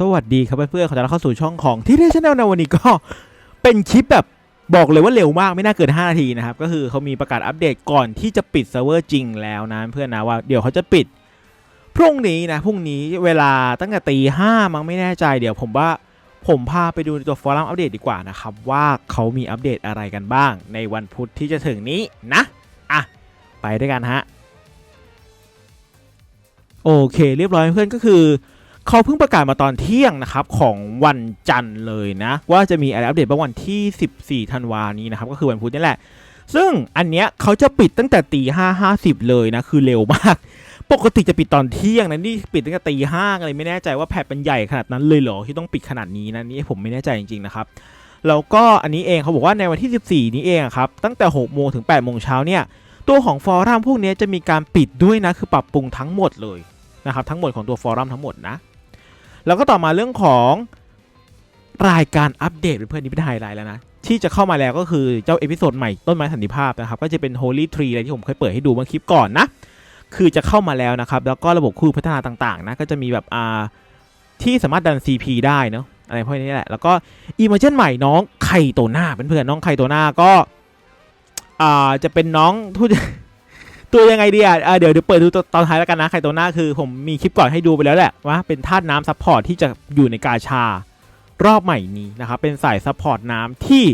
สวัสดีครับเพื่อนๆ ขอต้อนรับเข้าสู่ช่องของที่เรียชแนลในวันนี้ก็เป็นคลิปแบบบอกเลยว่าเร็วมากไม่น่าเกิน 5 นาทีนะครับ ก็คือเขามีประกาศอัปเดตก่อนที่จะปิดเซิร์ฟเวอร์จริงแล้วนะเพื่อนนะว่าเดี๋ยวเขาจะปิด พรุ่งนี้นะพรุ่งนี้เวลาตั้งแต่ตีห้ามั้งไม่แน่ใจ เดี๋ยวผมว่าผมพาไปดูในตัวฟอรัมอัปเดตดีกว่านะครับว่าเขามีอัปเดตอะไรกันบ้าง ในวันพุธที่จะถึงนี้นะอะไปด้วยกันฮะโอเค เรียบร้อยเพื่อนก็คือ เขาเพิ่งประกาศมาตอนเที่ยงนะครับของวันจันทร์เลยนะ ว่าจะมีอะไรอัปเดตบ้างวันที่ 14 ธันวานี้นะครับ ก็คือวันพุธนี่แหละ ซึ่งอันเนี้ยเขาจะปิดตั้งแต่ตีห้าห้าสิบเลยนะ คือเร็วมาก ปกติจะปิดตอนเที่ยงนะนี่ปิดตั้งแต่ตีห้าอะไรไม่แน่ใจว่าแพทเป็นใหญ่ขนาดนั้นเลยเหรอที่ต้องปิดขนาดนี้นะนี่ผมไม่แน่ใจจริงๆนะครับแล้วก็อันนี้เองเขาบอกว่าในวันที่ 14 นี้เองครับตั้งแต่6โมงถึง8โมงเช้าเนี่ยตัวของฟอรัมพวกนี้จะมีการปิดด้วยนะคือปรับปรุงทั้งหมดเลยนะครับทั้งหมดของตัวฟอรัมทั้งหมดนะ แล้วก็ต่อมาเรื่องของรายการอัปเดตเพื่อนๆนี่เป็นไฮไลท์แล้วนะที่จะเข้ามาแล้วก็คือเจ้าเอพิโซดใหม่ต้นไม้สันติภาพนะครับก็จะเป็น Holy Tree อะไรที่ผมเคยเปิดให้ดูเมื่อคลิปก่อนนะ คือจะเข้ามาแล้วนะครับ แล้วก็ระบบคู่พัฒนาต่างๆนะก็จะมีแบบอ่าที่สามารถดัน CP ได้เนาะอะไรพวกนี้แหละ แล้วก็อีเมอร์เจนใหม่น้องไคโตนาเพื่อนๆน้องไคโตนาก็อ่าจะเป็นน้องทุ ตัวยังไงดีอะเดี๋ยวเดี๋ยวเปิดดูตอนท้ายแล้วกันนะไคโตนาคือผมมีคลิปก่อนให้ดูไปแล้วแหละว่าเป็นธาตุน้ำซัพพอร์ตที่จะอยู่ในกาชารอบใหม่นี้นะครับเป็นสายซัพพอร์ตน้ำที่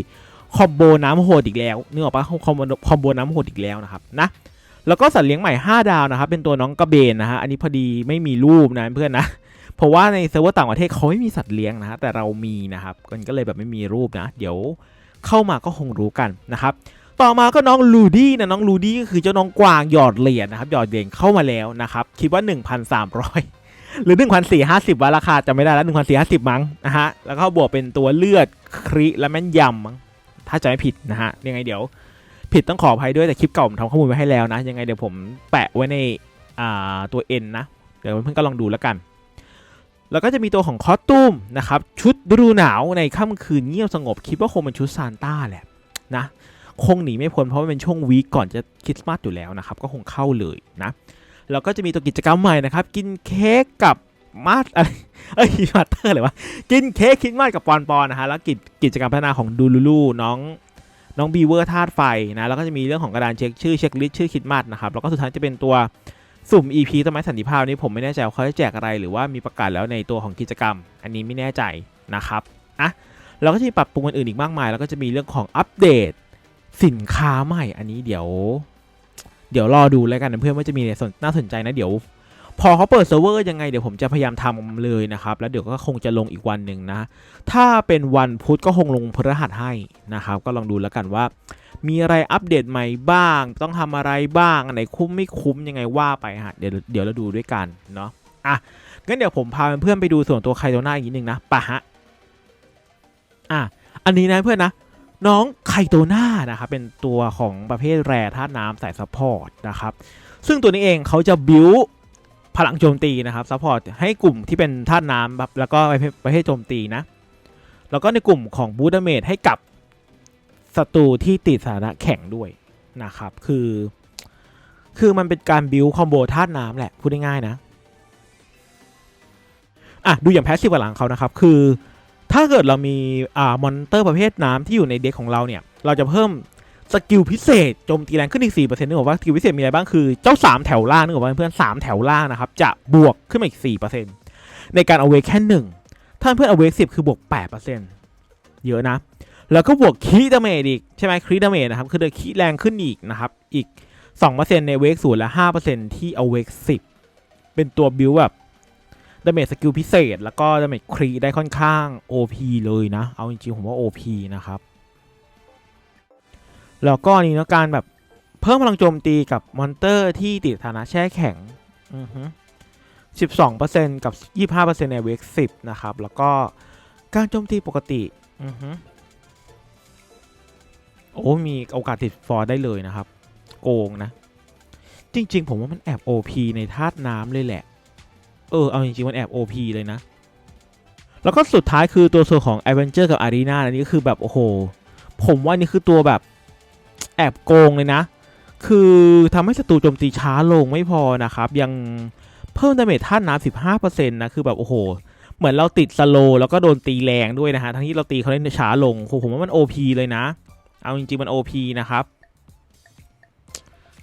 คอมโบน้ำโหดอีกแล้วนึกออกปะคอมโบคอมโบน้ำโหดอีกแล้วนะครับนะแล้วก็สัตว์เลี้ยงใหม่ 5 ดาวนะครับเป็นตัวน้องกระเบนนะฮะอันนี้พอดีไม่มีรูปนะเพื่อนนะเพราะว่าในเซิร์ฟเวอร์ต่างประเทศเขาไม่มีสัตว์เลี้ยงนะฮะแต่เรามีนะครับก็เลยแบบไม่มีรูปนะ เดี๋ยวเข้ามาก็คงรู้กันนะครับ ต่อมาก็น้องลูดี้นะน้องลูดี้ก็คือเจ้าน้องกวางหยอดเหรียญนะครับหยอดเหรียญเข้ามาแล้วนะครับคิดว่า 1,300 หรือ 1,450ว่าราคาจะไม่ได้แล้ว1,450 มั้งนะฮะแล้วก็บวกเป็นตัวเลือดคริและแม่นยำมั้งถ้าจะไม่ผิดนะฮะยังไงเดี๋ยว ผิดต้องขออภัยด้วยแต่คลิปเก่าผมทำข้อมูลไว้ให้แล้วนะ ยังไงเดี๋ยวผมแปะไว้ในอ่าตัว N นะเดี๋ยวเพื่อนก็ลองดูแล้วกันแล้วก็จะมีตัวของคอสตูมนะครับ ชุดฤดูหนาวในค่ำคืนเงียบสงบ คิดว่าคงเป็นชุดซานต้าแหละนะ คงหนีไม่พ้นเพราะว่าเป็นช่วงวีคก่อนจะคริสต์มาสอยู่แล้วนะครับ ก็คงเข้าเลยนะ แล้วก็จะมีตัวกิจกรรมใหม่นะครับ กินเค้กกับมาสอะไรเอ้ยมาเตอร์เลยวะกินเค้กคริสต์มาสกับปอนปอนนะฮะแล้วกิจกิจกรรมพัฒนาของดูลูลูน้องน้องบีเวอร์ธาตุไฟนะแล้วก็จะมีเรื่องของกระดานเช็คชื่อเช็คลิสต์ชื่อคริดมัดนะครับแล้วก็สุดท้ายจะเป็นตัวสุ่ม EP ต้นไม้สันติภาพนี้ผมไม่แน่ใจว่าเขาจะแจกอะไรหรือว่ามีประกาศแล้วในตัวของกิจกรรม อันนี้ไม่แน่ใจนะครับอะแล้วก็จะมีปรับปรุงอื่นอีกมากมาย แล้วก็จะมีเรื่องของอัปเดต สินค้าใหม่อันนี้เดี๋ยว เดี๋ยวรอดูแล้วกันนะเพื่อนว่าจะมีอะไรสนน่าสนใจนะเดี๋ยว พอเขาเปิดเซิร์ฟเวอร์ยังไงเดี๋ยวผมจะพยายามทำเลยนะครับ แล้วเดี๋ยวก็คงจะลงอีกวันหนึ่งนะ ถ้าเป็นวันพุธก็คงลงพฤหัสให้นะครับ ก็ลองดูแล้วกันว่า มีอะไรอัปเดตใหม่บ้าง ต้องทำอะไรบ้างไหนคุ้มไม่คุ้มยังไงว่าไปฮะเดี๋ยวเดี๋ยวเราดูด้วยกันเนาะอะงั้นเดี๋ยวผมพาเพื่อนไปดูส่วนตัวไคโตนาอีกนิดนึงนะปะฮะอะอันนี้นะเพื่อนนะ น้องไคโตนานะครับเป็นตัวของประเภทแร่ธาตุน้ำสายซัพพอร์ตนะครับซึ่งตัวนี้เองเขาจะบิวพลังโจมตีนะครับซัพพอร์ตให้กลุ่มที่เป็นธาตุน้ำครับแล้วก็ประเภทโจมตีนะ แล้วก็ในกลุ่มของบูดาเมจให้กับศัตรูที่ติดสถานะแข็งด้วยนะครับ คือ คือมันเป็นการบิวคอมโบธาตุน้ำแหละ พูดง่ายๆนะ อะ ดูอย่างแพสซีฟหลังเขานะครับ คือ ถ้าเกิดเรามีอ่ามอนเตอร์ประเภทน้ำที่อยู่ในเด็กของเราเนี่ย เราจะเพิ่มสกิลพิเศษโจมตีแรงขึ้นอีก4%นึกออกว่าสกิลพิเศษมีอะไรบ้างคือเจ้า 3 แถวล่างนึกออกว่าเพื่อน3แถวล่างนะครับจะบวกขึ้นมาอีก 4%ในการเอาเวกแค่หนึ่งถ้าเพื่อนเอาเวกสิบคือบวก 8%เยอะนะ แล้วก็บวกคีดาเมจอีกใช่ไหมคีดาเมจนะครับคือเดคีแรงขึ้นอีกนะครับอีก 2%ในเวกศูนย์และ 5%ที่เอาเวกสิบเป็นตัวบิวแบบ ดาเมจสกิลพิเศษ แล้วก็ดาเมจครีได้ค่อนข้าง OP เลยนะ เอาจริงๆผมว่า OP นะครับ แล้วก็นี่นะการแบบเพิ่มพลังโจมตีกับมอนเตอร์ที่ติดฐานะแช่แข็งอือฮึ12%กับ 25%ในเวก10 นะครับ แล้วก็การโจมตีปกติอือฮึโอ้มีโอกาสติดฟอร์ได้เลยนะครับ โกงนะ จริง ๆ ผมว่ามันแอบ OP ในธาตุน้ำเลยแหละ เออ เอาจริงๆ มันแอบ OP เลยนะ แล้วก็สุดท้ายคือตัวส่วนของ a v e n g e r กับ Arena อันนี้ก็คือแบบ โอ้โห ผมว่านี่คือตัวแบบแอบโกงเลยนะ คือทำให้ศัตรูโจมตีช้าลงไม่พอนะครับ ยังเพิ่มดาเมจท่าตุน้ำ15%นะ คือแบบโอ้โห เหมือนเราติดสโลแล้วก็โดนตีแรงด้วยนะฮะ ทั้งที่เราตีเขาเล่นช้าลงโหผมว่ามัน OP เลยนะ เอาจริงๆ มัน OP นะครับ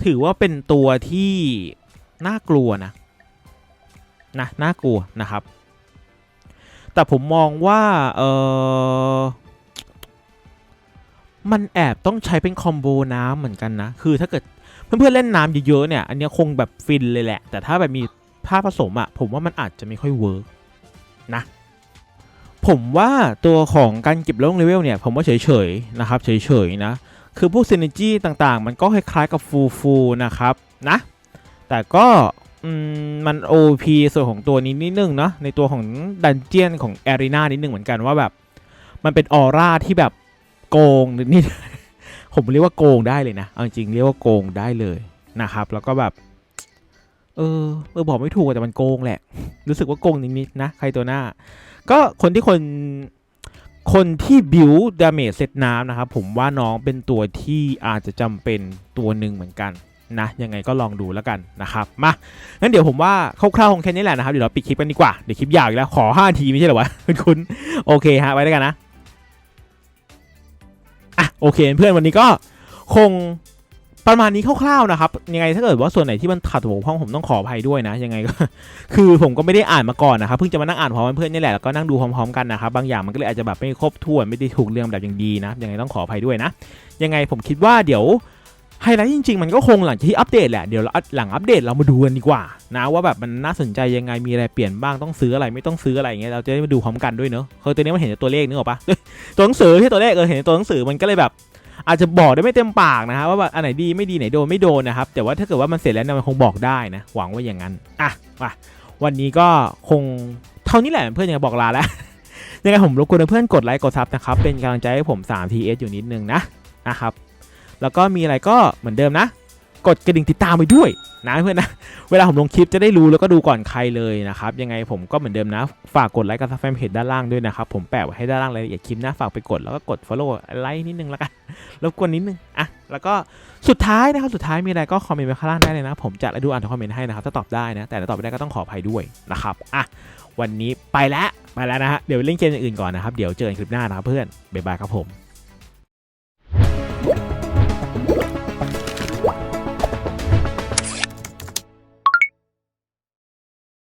ถือว่าเป็นตัวที่น่ากลัวนะ นะน่ากลัวนะครับ แต่ผมมองว่าเออมันแอบต้องใช้เป็นคอมโบน้ำเหมือนกันนะ คือถ้าเกิดเพื่อนๆเล่นน้ำเยอะๆเนี่ย อันนี้คงแบบฟินเลยแหละ แต่ถ้าแบบมีผ้าผสมอะผมว่ามันอาจจะไม่ค่อยเวิร์กนะ ผมว่าตัวของการเก็บลงเลเวลเนี่ย ผมว่าเฉยๆนะครับ เฉยๆนะ คือพวกซ y น e จีต่างๆ มันก็คล้ายๆกับฟูฟูนะครับนะ แต่ก็ อืมมัน OP ส่วนของตัวนี้นิดนึงเนาะในตัวของดันเจียนของแอรีนานิดนึงเหมือนกันว่าแบบ มันเป็นออร่าที่แบบโกงนิดผมเรียกว่าโกงได้เลยนะ เอาจริงเรียกว่าโกงได้เลยนะครับ แล้วก็แบบ เออเออบอกไม่ถูกแต่มันโกงแหละ รู้สึกว่าโกงนิดๆนะใครตัวหน้า ก็คนที่คนคนที่บิวดาเมจเซตน้ำนะครับผมว่าน้องเป็นตัวที่อาจจะจำเป็นตัวหนึ่งเหมือนกัน นะยังไงก็ลองดูแล้วกันนะครับมางั้นเดี๋ยวผมว่าคร่าวๆของแค่นี้แหละนะครับเดี๋ยวเราปิดคลิปกันดีกว่าเดี๋ยวคลิปยาวอีกแล้วขอ5ทีไม่ใช่เหรอวะคุณคุณโอเคฮะไว้ด้วยกันนะอะโอเคเพื่อนวันนี้ก็คงประมาณนี้คร่าวๆนะครับยังไงถ้าเกิดว่าส่วนไหนที่มันขัดหัวพ้องผมต้องขออภัยด้วยนะยังไงก็คือผมก็ไม่ได้อ่านมาก่อนนะครับเพิ่งจะมานั่งอ่านพร้อมเพื่อนนี่แหละแล้วก็นั่งดูพร้อมๆกันนะครับบางอย่างมันก็เลยอาจจะแบบไม่ครบถ้วนไม่ได้ถูกเรื่องแบบอย่างดีนะยังไงต้องขออภัยด้วยนะ ยังไงผมคิดว่าเดี๋ยว ไฮไลท์จริง ๆ มันก็คงหลังจากที่อัปเดตแหละ เดี๋ยวเราหลังอัปเดตเรามาดูกันดีกว่านะว่าแบบมันน่าสนใจยังไงมีอะไรเปลี่ยนบ้างต้องซื้ออะไรไม่ต้องซื้ออะไรอย่างเงี้ยเราจะได้มาดูพร้อมกันด้วยเนอะคือตัวนี้มันเห็นต่ตัวเลขนึกออกปะตัวหนังสือที่ตัวเลขเออเห็นต่ตัวหนังสือมันก็เลยแบบอาจจะบอกได้ไม่เต็มปากนะครับว่าแบบอันไหนดีไม่ดีไหนโดนไม่โดนนะครับแต่ว่าถ้าเกิดว่ามันเสร็จแล้วเนี่ยมันคงบอกได้นะหวังว่าอย่างนั้นอะมาวันนี้ก็คงเท่านี้แหละเพื่อนยังบอกลาแล้วยังไงผมรบกวนเพื่อนกดไลค์กดซับนะครับเป็นกำลังใจให้ผม 3 TS อยู่นิดนึงนะนะครับ แล้วก็มีอะไรก็เหมือนเดิมนะ กดกระดิ่งติดตามไปด้วยนะเพื่อนนะ เวลาผมลงคลิปจะได้รู้แล้วก็ดูก่อนใครเลยนะครับ ยังไงผมก็เหมือนเดิมนะ ฝากกดไลค์กับแฟนเพจด้านล่างด้วยนะครับ ผมแปะไว้ให้ด้านล่างรายละเอียดคลิปนะ ฝากไปกดแล้วก็กด follow ไลค์นิดนึงแล้วกันรบกวนนิดนึงอะแล้วก็สุดท้ายนะครับสุดท้ายมีอะไรก็คอมเมนต์ไว้ข้างล่างได้เลยนะ ผมจะดูอ่านทุกคอมเมนต์ให้นะครับถ้าตอบได้นะ แต่ถ้าตอบไม่ได้ก็ต้องขออภัยด้วยนะครับอะวันนี้ไปแล้วไปแล้วนะฮะเดี๋ยวเล่นเกมอย่างอื่นก่อนนะครับ เดี๋ยวเจอกันคลิปหน้านะครับเพื่อนบ๊ายบายครับผม